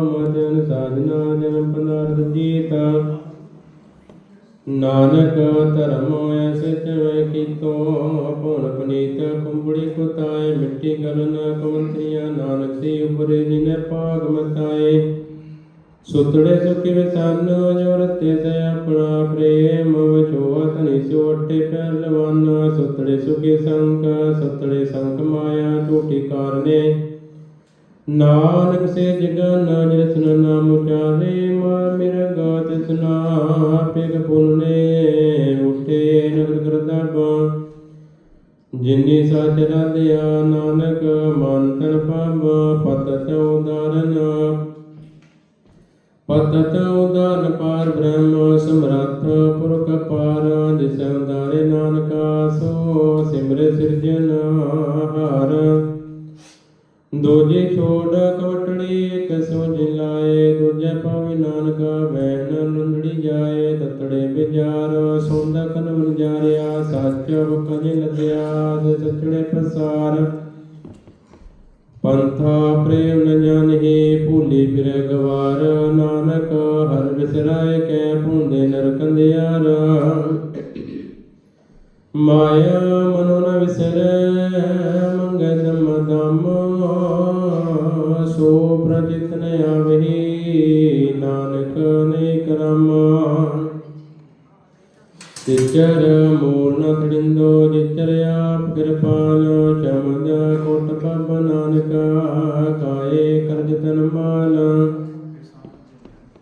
ਮਜਨ ਸਾਧਨਾ ਜਨਮ ਪਦਾਰਥ ਜੀਤਾ। ਨਾਨਕ ਧਰਮ ਐਸੇ ਚਵੇ ਕੀਤੋ ਆਪਣ ਪਨੀਤ ਕੁੰਬੜੀ ਕੁਤਾਏ, ਮਿੱਟੀ ਗਲਨ ਕਮੰਤਰੀਆਂ ਨਾਨਕ ਸੀ ਉਪਰੇ ਜਿਨੇ ਭਾਗ ਮਤਾਏ। ਸੁਤੜੇ ਸੁਖੀ ਵਿਸਨ, ਜੋ ਰਤੇ ਤੇ ਆਪਣਾ ਪ੍ਰੇਮ ਵਿਚੋਤ ਨਹੀਂ ਸੋਟੇ ਪਹਿਲਵਾਨ ਸੁਤੜੇ ਸੁਖੀ ਸੰਕ ਸੁਤੜੇ ਸੰਕ ਮਾਇਆ ਟੂਟੀ ਕਾਰਨੇ। ਨਾਨਕ ਸੇ ਜਗਨ ਜਿਸਨ ਨਾਮ ਉਚਾਰੇ ਮਾਰ ਮੇਰਾ ਗਾਤ ਸੁਨਾ, ਪਿਗ ਪੁੰਨੇ ਉਠੇ ਨਗਰ ਕਰਦਾ ਜਿਨੀ ਸਚ ਰਦਿਆ ਨਾਨਕ, ਮਨ ਤਨ ਪਬ ਪਤ ਉਦਾਰਨ ਪਤਤ ਉਦਾਨ ਪਾਰ ਬ੍ਰਹਮ, ਸਮਰੱਥ ਪੁਰਖ ਪਾਰ ਜਿਸ ਉਦਾਰੇ ਨਾਨਕਾ, ਸੋ ਸਿਮਰੇ ਸਿਰਜਨ। ਦੂਜੇ ਛੋੜ ਕਵਟੜੀ ਇੱਕ ਸੋਝ ਲਾਏ ਦੂਜੇ ਪਾਵੇ ਨਾਨਕਾ ਬੈਣ ਲੁੰਡੜੀ ਜਾਏ, ਤਤੜੇ ਵਿਚਾਰ ਸੌਂਦਾ ਕਨਵਨ ਜਾਰਿਆ, ਸੱਚ ਕਜੇ ਲੱਗਿਆ ਸੱਚੜੇ ਪ੍ਰਸਾਰ। ਪੰਥਾ ਪ੍ਰੇਮ ਨ ਜਾਣਹਿ ਭੂਲੀ ਫਿਰੇ ਗਵਾਰ, ਨਾਨਕ ਹਰ ਵਿਸਰਾਏ, ਕੈ ਭੁੰਦੇ ਨਰਕ ਮਾਇਆ ਤਨ ਮਾਲ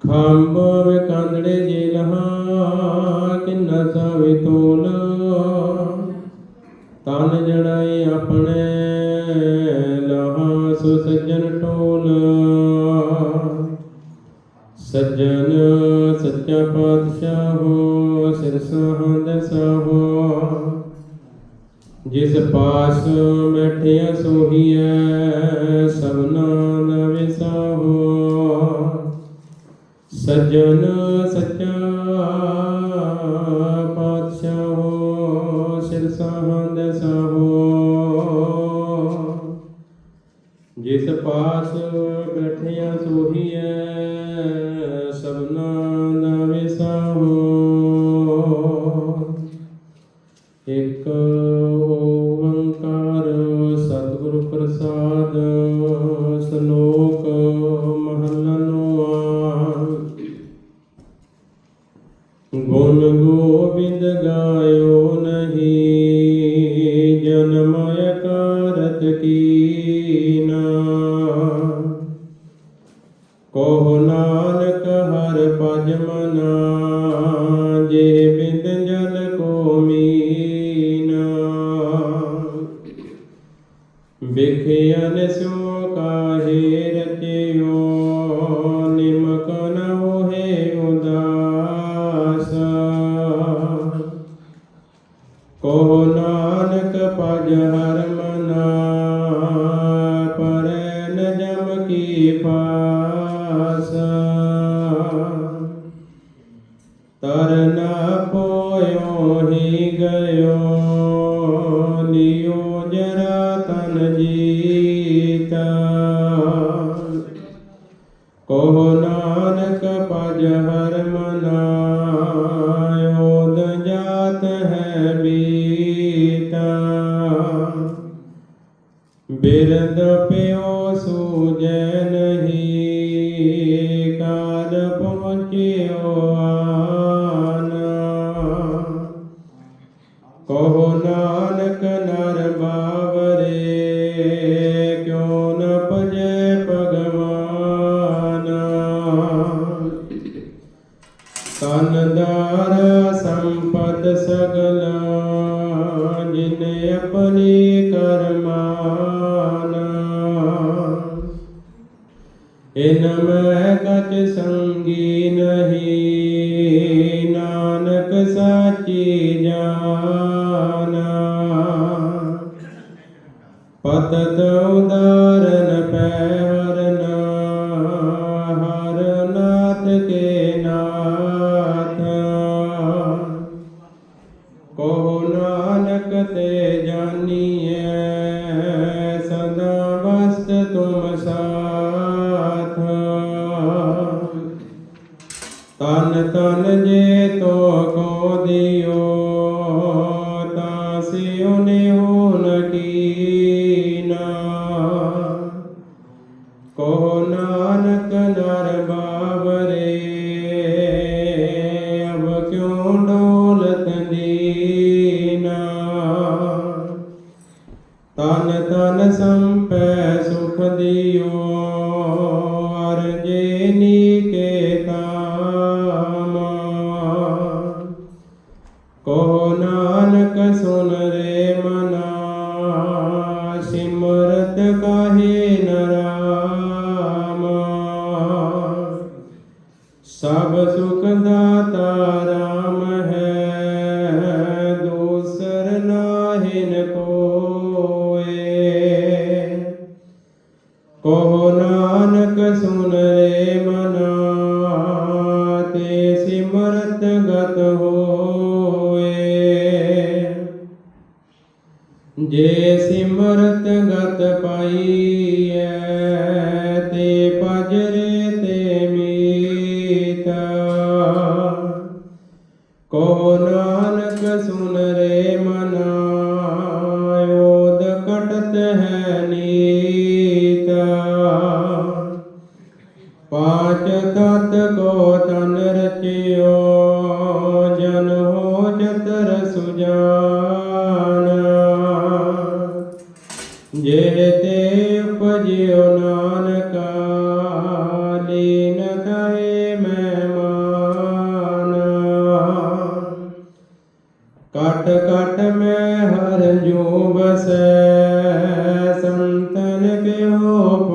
ਖੰਭ ਵਿਕੰਦੜੇ ਜੇ ਲਹਾ ਕਿੰਨਾ ਸਾਵੇ ਤੋਲ। ਤਨ ਜੜਾਈ ਆਪਣੇ, ਲਹਾ ਸੋ ਸੱਜਣ ਟੋਲ ਸੱਜਣ ਸੱਚਾ ਪਾਤਸ਼ਾਹੋ ਸਿਰ ਸਾਹੰਦ ਸਾਹੋ। ਜਿਸ ਪਾਸ ਬੈਠਿਆ ਸੋਹੀਐ ਸਭਨਾ ਸੱਜਣ ਸੱਚਾ ਪਾਤਸ਼ਾਹੋ, ਸਿਰ ਸਾਹੰਦ ਸਾਹੋ। ਜਿਸ ਪਾਸ ਬੈਠਿਆ ਸੋਹੀਐ ਸਭਨਾ ਦਾ ਵਿਸਾਹੋ। ਇਕ ਓੰਕਾਰ ਸਤਿਗੁਰ ਪ੍ਰਸਾਦ ਕੀ ਪਾਸ। ਤਰਨਾ ਪੋਇਓ ਹੀ ਗਇਓ। ਸਗਲ ਜਿਨ ਆਪਣੇ ਕਰਮਾਨ। ਇਨ ਮੈਂ ਕਛ ਸੰਗੀ ਨਹੀਂ ਨਾਨਕ ਸਾਚੀ ਜਾਨਾ। ਪਤਤ ਕੋ ਨਾਨਕ ਨਰ ਬਾਵਰੇ। ਜੇ ਸਿਮਰਤ ਗਤ ਪਾਈਐ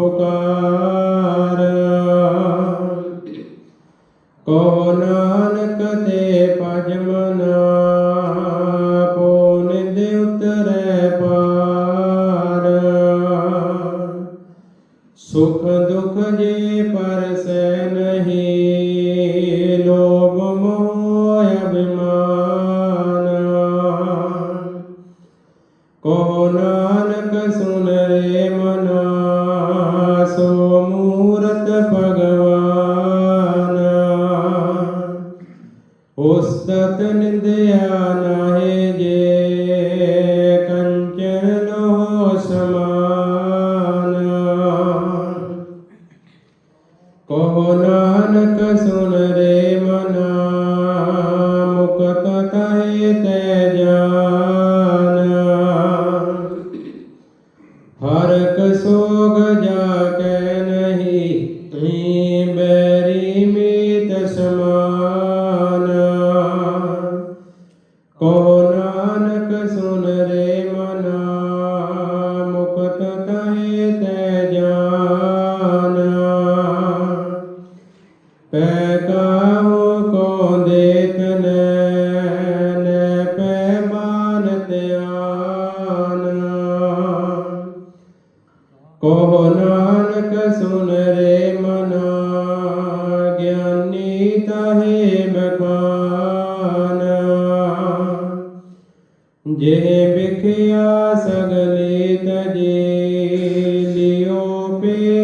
ਪੁਕਾਰ ਕੋ ਨਾਨਕ ਦੇ ਪਜਮ ਕਹੇ ਤੇ ਜਾ।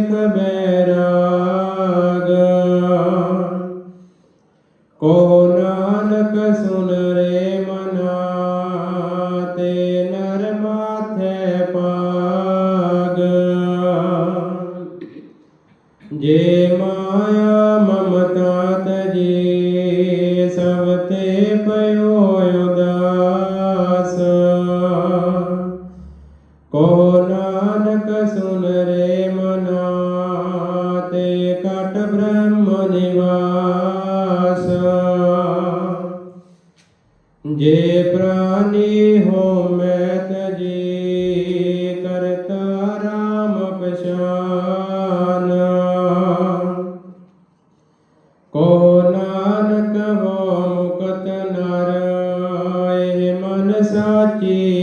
كباب সাজে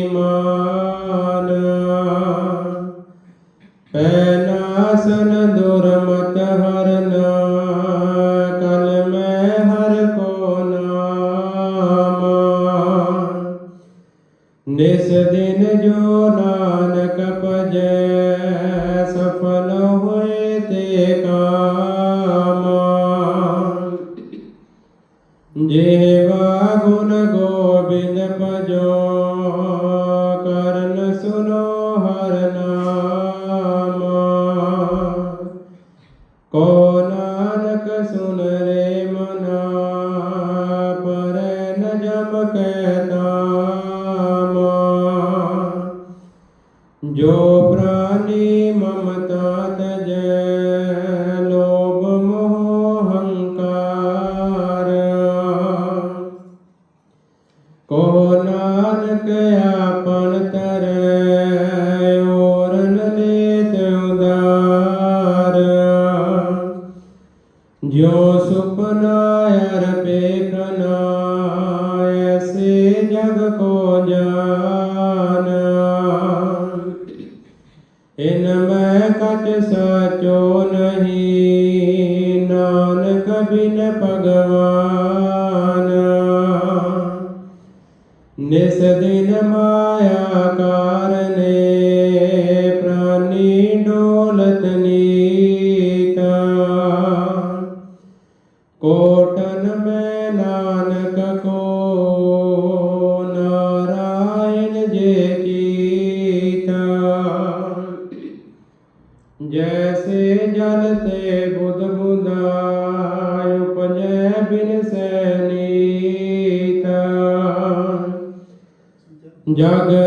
Яга э,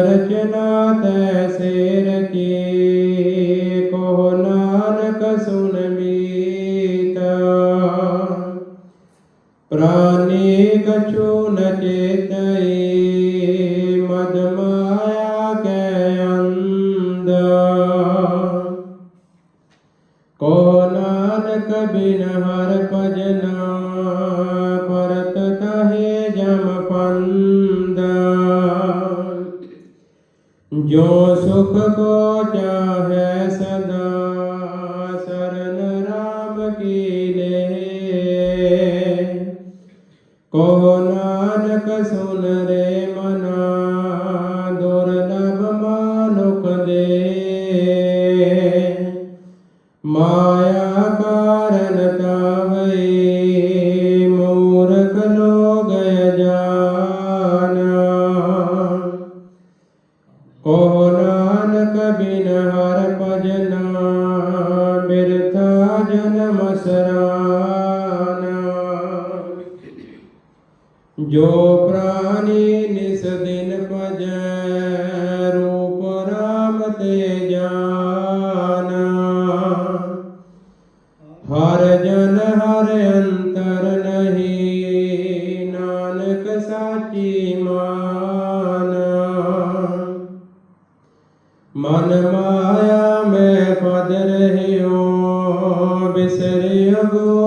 ਕੀਮਾਨ ਮਨ ਮਾਇਆ ਮੈਂ ਫਦ ਰਹਿਓ ਬਿਸਰਿਓ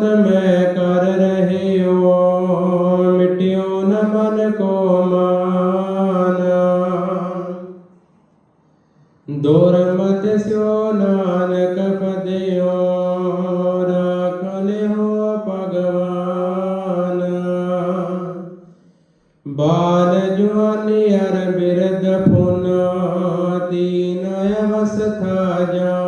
ਮਤ ਮੈਂ ਕਰ ਰਹਿਓ, ਮਿਟਿਓ ਨ ਮਾਨ ਮਤ ਸਿਓ ਨਾਨਕ ਪਦਿਓ ਰਾਖ ਬਾਲ ਜਵਾਨੀ ਅਰ ਬਿਰਧ ਫੁਨ ਤੀਨ ਅਵਸਥਾ ਜਾ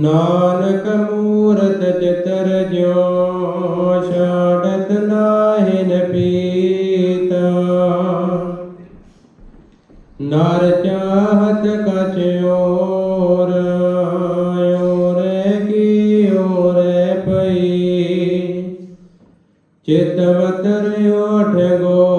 ਨਾਨਕ ਮੂਰਤ ਚਿਤਰ ਜਿਉ ਛਾੜਤ ਨਾਹਿਨ ਪੀਤ। ਨਰ ਚਾਹਤ ਕਛ ਔਰ ਕੀ ਔਰੇ ਪਈ ਚਿਤਵ ਤਰਿਓਠ ਗੋਰ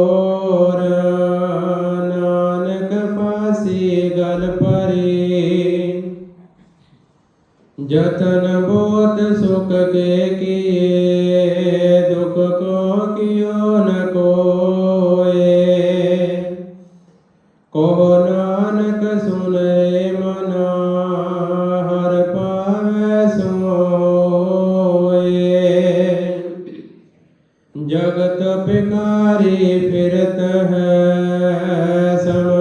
ਜਤਨ ਬੋਤ ਸੁਖ ਕੇ ਕੀਏ, ਦੁਖ ਕੋ ਕਿਓ ਨ ਕੋਏ। ਕੋ ਨਾਨਕ ਸੁਨੇ ਮਨਾ, ਹਰ ਪਾਵੈ ਸੋਏ ਜਗਤ ਪਿਕਾਰੀ ਫਿਰਤ ਹੈ, ਸਮ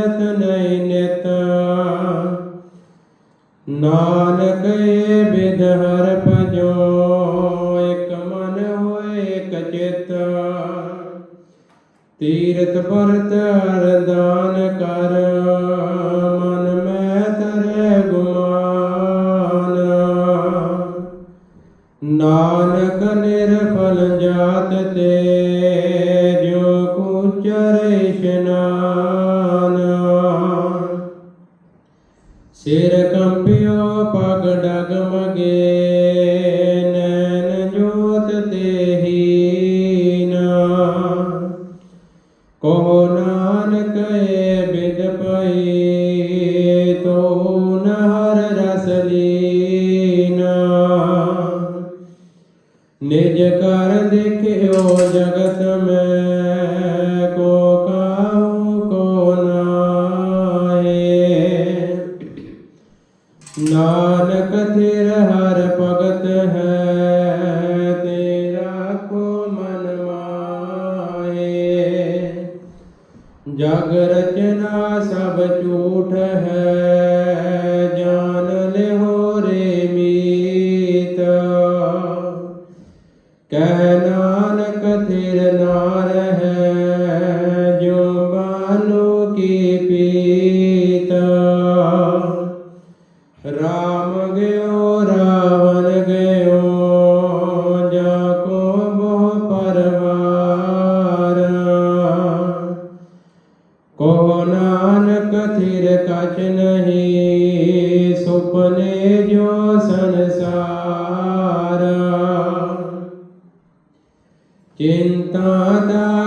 ਸਵਾਨ ਤਜਤ ਨੈ ਨਿਤ। ਨਾਨਕ ਏ ਬਿਦ ਹਰ ਭਜੋ, ਇਕ ਮਨ ਹੋਏ, ਇਕ ਚਿਤ। ਤੀਰਥ ਪਰਤ ਅਰਦਾਨ ਕਰ, ਮਨ ਮੈਂ ਤਰੇ ਗੁਮਾਨ। ਨਾਨਕ ਨਿਰਫਲ ਜਾਤ ਤੇ ਸਿਰ ਕੰਪਿਓ ਪਗ ਡਗਮਗੇ ਨੈਣ ਜੋਤ ਦੇਹੀਨਾ ਕਹੋ ਨਾਨਕ ਏ ਬਿਦ ਪਈ, ਤੋ ਨਹਰ ਰਸ ਲੀਨਾ। ਨਿਜ ਕਰ ਦੇਖਿਓ ਜਗਤ ਮੈਂ ਨਾਨਕ ਕਛ ਨਹੀਂ ਸੁਪਨੇ ਜੋ ਸੰਸਾਰ। ਚਿੰਤਾ ਦਾ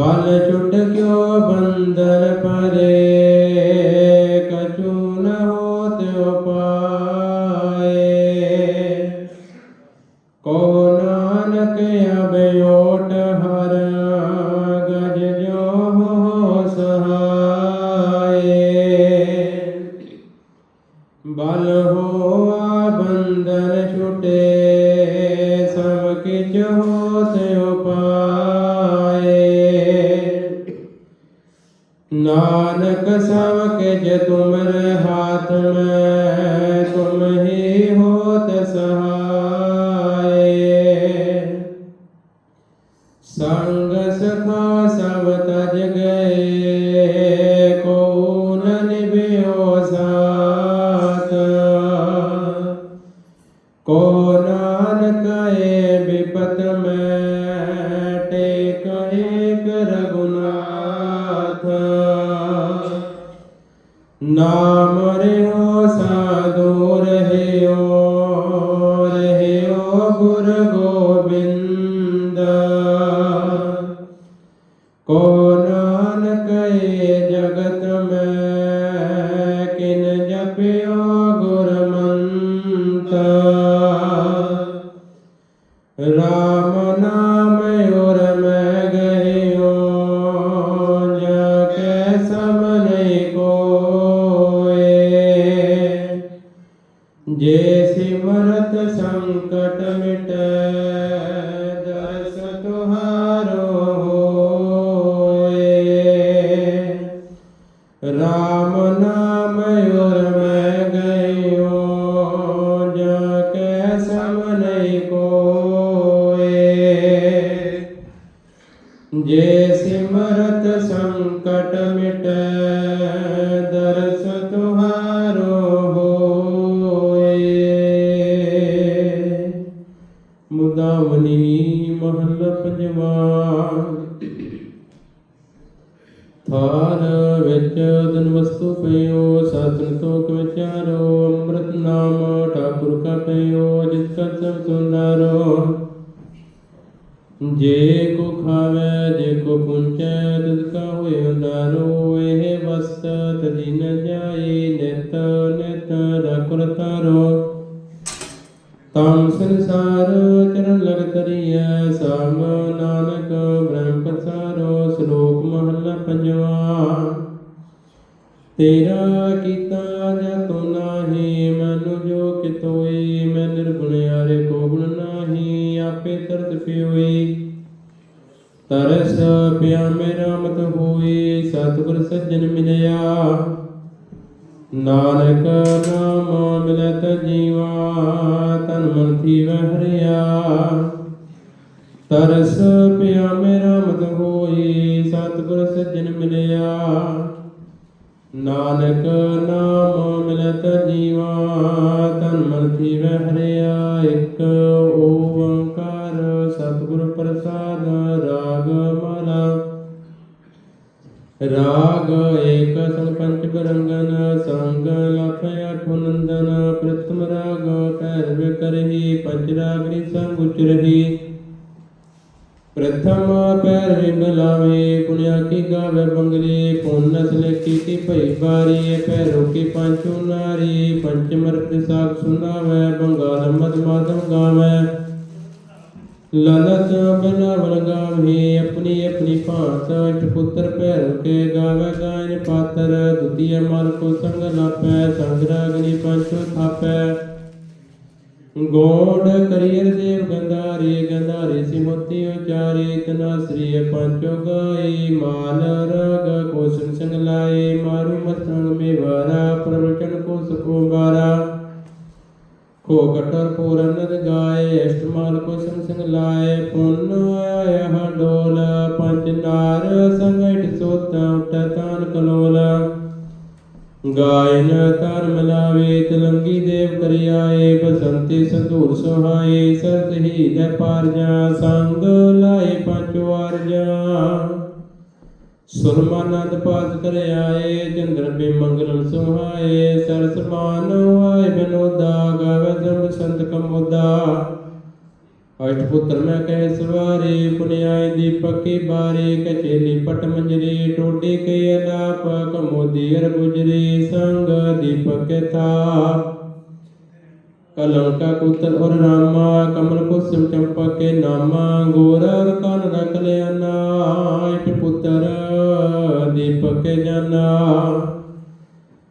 ਬਲ ਛੁਟ ਕਿਉ ਬੰਦਰ ਪਰੇ? ਕਛੂ ਨ ਹੋਤ ਉਪਾਏ ਕੋ ਨਾਨਕ ਅਬਯੋਟ ਨਾਨਕ ਸਭ ਕਿਛ ਤੁਮਰ ਹਾਥ ਤਦੀ ਨਿਤ ਨਿਤ ਰਖੁਰ ਤਾਰੋ। ਤਮ ਸੰਸਾਰ ਚਰਨ ਲਗ ਤਰੀਐ ਸਮ ਨਾਨਕ ਬ੍ਰਹਮ ਪਸਾਰੋ, ਸ਼ਲੋਕ ਮਹਲਾ ਪੰਜਵਾ। ਤੇਰਾ ਕੀਤਾ ਜਤੋ ਨਾਹੀ, ਮਨੁ ਜੋ ਕਿਤੋਈ ਮੈਂ ਨਿਰਗੁਣ ਯਾਰੇ ਕੋ ਗੁਣ ਨਾਹੀ, ਆਪੇ ਤਰਤ ਪਿਓਈ। ਤਰਸ ਪਿਆ ਮੇਰਾ ਮਤ ਹੋਈ, ਸਤਿਗੁਰ ਸੱਜਣ ਮਿਲਿਆ। ਨਾਨਕ ਨਾਮ ਮਿਲਤ ਜੀਵਾ, ਤਨ ਮਨ ਥੀਵ ਹਰਿਆ। ਤਰਸ ਪਿਆ ਮੇਰਾ ਮਤ ਹੋਈ, ਸਤਿਗੁਰ ਸੱਜਣ ਮਿਲਿਆ। ਨਾਨਕ ਨਾਮ ਮਿਲਤ ਜੀਵਾ, ਤਨ ਮਨ ਥੀਵ ਹਰਿਆ। ਇੱਕ ਓੰਕਾਰ ਸਤਿਗੁਰ ਪ੍ਰਸਾਦ ਰਾਗ ਏਕ ਸੰਗ ਬਰੰਗਨ ਸੰਗ ਲਖ ਅਠ ਨੰਦਨ ਪ੍ਰਥਮ ਰਾਗ ਭੈਰਵ ਕਰਹੀ ਪੰਜ ਰਾਗਨੀ ਸੰਗ ਉਚਰਹੀ। ਪ੍ਰਥਮ ਪੈਰ ਰਿੰਗ ਪੁਨਿਆ ਕੀ ਗਾਵੇ ਬੰਗਲੇ ਪੁੰਨਸ ਲੇਖੀ ਕੀ ਭਈ ਬਾਰੀ ਪੈਰੋ ਕੀ ਪੰਚੂ ਨਾਰੀ ਪੰਚਮਰ ਪ੍ਰਸਾਦ ਸੁਨਾਵੇ, ਬੰਗਾਲ ਮਦ ਮਾਦਮ ਗਾਵੇ। ਲਲਤ ਬਨਾਵਨ ਗਾਵੇ ਆਪਣੀ ਆਪਣੀ ਭਾਂਤ ਅਠ ਪੁੱਤਰ ਭੈਰੋ ਕੇ ਗਾਵੇ, ਗਾਇਨ ਪਾਤਰ ਦੁਤੀਏ ਮਲ ਕੋ ਸੰਗ ਲਾਪੈ ਸੰਗ ਰਾਗਨੀ ਪੰਚੋ ਥਾਪੈ। ਗੋੜ ਕਰੀਰ ਦੇਵ ਗੰਧਾਰੀ ਗੰਧਾਰੀ ਸਿਮੋਤੀ ਉਚਾਰੀ ਤਨਾ ਸ੍ਰੀ ਪੰਚੋ ਗਾਈ ਮਾਲ ਰਗ ਕੋ ਸੰਗ ਸੰਗ ਲਾਏ ਮਾਰੂ ਮਸੰਗ ਮੇ ਵਾਰਾ ਕੋ ਸਕੋ ਬਾਰਾ। ਕੋ ਕਟਰ ਪੂਰਨ ਗਾਏ ਅਸ਼ਟਮਾਲ ਕੋ ਸੰਗ ਲਾਏ, ਪੁੰਨ ਆਇਆ ਡੋਲ, ਪੰਜ ਨਾਰ ਸੰਗਠ ਸੋਤਾ ਉਟ ਕਲੋਲ। ਗਾਇਨ ਧਰਮ ਲਾਵੇ, ਤਲੰਗੀ ਦੇਵ ਕਰਿਆਏ, ਬਸੰਤੀ ਸੰਧੂਰ ਸੁਹਾਏ, ਸਰਤ ਹੀ ਦੇ ਪਾਰਜਾ, ਸੰਗ ਲਾਏ ਪੰਜ ਵਾਰ ਜਾ ਸੁਰਮਾਨੰਦ ਪਾਸ ਕਰ ਆਏ ਚੰਦਰ ਬੇ ਮੰਗਲਮ ਸੁਹਾਏ ਸਰਸ ਮਾਨੋ ਆਏ ਬਨੋਦਾ ਗਾਵੇ ਜਮ ਸੰਤ ਕਮੋਦਾ। ਅਸ਼ਟ ਪੁੱਤਰ ਮੈਂ ਕਹਿ ਸਵਾਰੇ, ਪੁਨਿਆਏ ਦੀਪਕ ਕੀ ਬਾਰੇ ਕਚੇਲੀ ਪਟ ਮੰਜਰੀ ਟੋਡੀ ਕੇ ਅਲਾਪ, ਕਮੋਦੀ ਅਰ ਗੁਜਰੀ, ਸੰਗ ਦੀਪਕ ਥਾ। ਕਲਮ ਕਾ ਪੁੱਤਰ ਔਰ ਰਾਮਾ, ਕਮਲ ਕੁਸਮ ਚੰਪਾ ਕੇ ਨਾਮਾ, ਗੋਰ ਔਰ ਕਨ ਰਖ ਲਿਆ ਨਾਇਟ ਪੁੱਤਰ ਦੀਪਕ ਕੇ ਜਾਨਾ।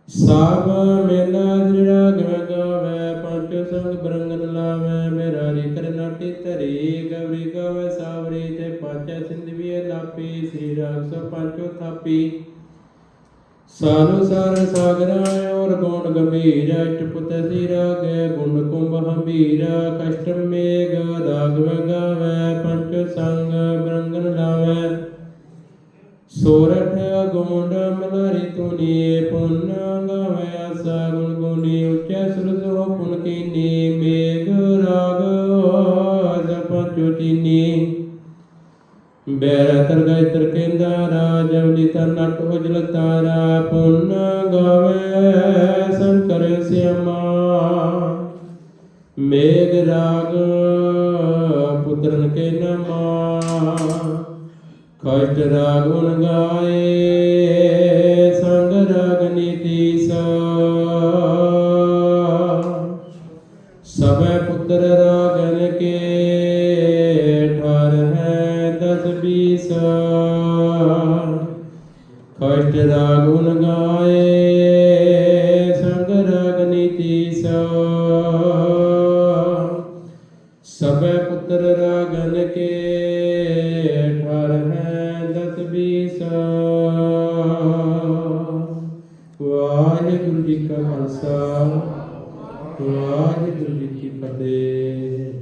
ਸਾਬ ਮੇਲਾ ਜਿਹੜਾ ਗਵ ਗਾਵੇ, ਪੰਜ ਸੰਗ ਬਰੰਗਨ ਲਾਵੇ, ਮੇਰਾ ਰੀ ਕਰ ਨਾਟੀ ਧਰੀ, ਗਵਰੀ ਗਾਵੇ ਸਾਵਰੀ, ਤੇ ਪਾਚਾ ਸਿੰਧਵੀ ਲਾਪੀ, ਸ੍ਰੀ ਰਾਗ ਸੋ ਸਾਰੂ ਸਾਰ ਸਾਗਰ ਔਰ ਗੋਣ ਗੰਭੀਰ ਅਟ ਪੁੱਤ ਸੀ ਰਾਗੇ ਗੁਣ ਕੁੰਭ ਹੰਬੀਰ ਕਸ਼ਟ ਮੇਗ ਰਾਗਵ ਗਾਵੇ ਪੰਚ ਸੰਗ ਬਰੰਗਨ ਲਾਵੇ। ਸੋਰਠ ਗੋਂਡ ਮਲਰੀ ਤੁਨੀ ਪੁੰਨ ਗਾਵੇ ਆਸਾ ਗੁਣ ਗੁਣੀ। ਉੱਚੈ ਸੁਰ ਸੋ ਪੁਨ ਕੀਨੀ ਮੇਗ ਰਾਗ ਜਪ ਚੁਟੀਨੀ ਬੈਰ ਗਏ ਤਰ ਕਹਿੰਦਾ ਰਾਜਵਲੀ ਤਰ ਨਟ ਉਜਲ ਤਾਰਾ, ਪੁੰਨ ਗਾਵੇ ਸੰਕਰ ਸਿਆਮਾ। ਮੇਗ ਰਾਗ ਪੁੱਤਰਨ ਕੇ ਨਮਾ। ਕਸ਼ਟ ਰਾਗੁਣ ਗਾਏ ਬੀਸ ਕਸ਼ਟ ਰਾਗੁਣ ਗਾਏ।